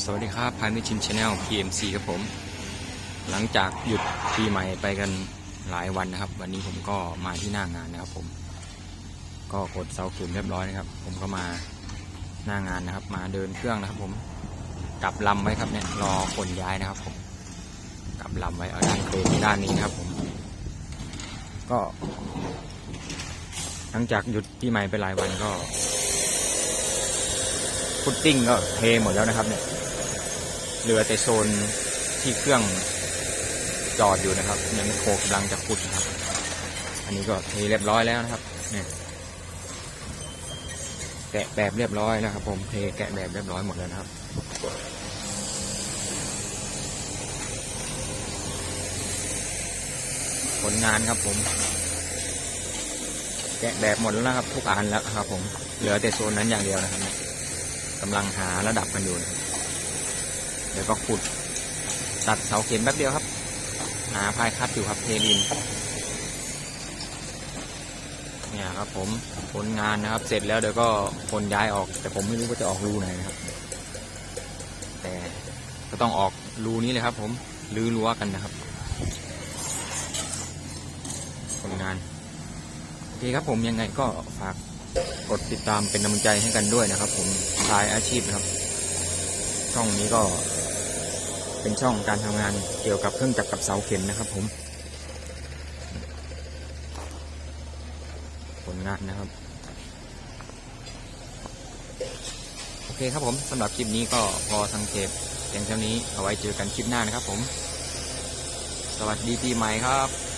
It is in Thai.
สวัสดีครับพายมิชินชาแนล PMC ครับผม หลังจากหยุดปีใหม่ไปกันหลายวันนะครับ วันนี้ผมก็มาที่หน้างานนะครับผม ก็กดเสาเข็มเรียบร้อยนะครับ ผมก็มาหน้างานนะครับ มาเดินเครื่องนะครับ ผมกลับลำไว้ครับเนี่ยรอคนย้ายนะครับ ผมกลับลำไว้เอาด้านเครนด้านนี้นะครับผม ก็ หลังจากหยุดปีใหม่ไปหลายวันก็พุดดิ้งก็เทหมดแล้วนะครับเนี่ย เหลือแต่โซนที่เครื่องจอดอยู่นะครับยังโคกำลังจะขุดครับ อันนี้ก็เทเรียบร้อยแล้วนะครับเนี่ยแกะแบบเรียบร้อยแล้วครับ ผมเทแกะแบบเรียบร้อยหมดแล้วนะครับผลงานครับผม แกะแบบหมดแล้วนะครับ ทุกอันแล้วครับ ผมเหลือแต่โซนนั้นอย่างเดียวนะครับกำลังหาระดับกันอยู่นะครับ เดี๋ยวก็ขุด ตัดเสาเข็มแป๊บเดียวครับ หาพายคัดอยู่ครับเทลิน เนี่ยครับผมผลงานนะครับ เสร็จแล้วเดี๋ยวก็คนย้ายออก แต่ผมไม่รู้ว่าจะออกรูไหนนะครับ แต่ก็ต้องออกรูนี้เลยครับ ผมรื้อรั้วกันนะครับผลงานโอเคครับผมยังไงก็ฝากกดติดตามเป็นกำลังใจให้กันด้วยนะครับ ผมสายอาชีพนะครับ ช่องนี้ก็ เป็นช่องการทำงานเกี่ยวกับเครื่องจักรกับเสาเข็มนะครับ ผม ผลงานนะครับ โอเคครับผมสำหรับคลิปนี้ก็พอสังเกตเพียงเท่านี้เอาไว้เจอกันคลิปหน้านะครับ ผม สวัสดีปีใหม่ครับ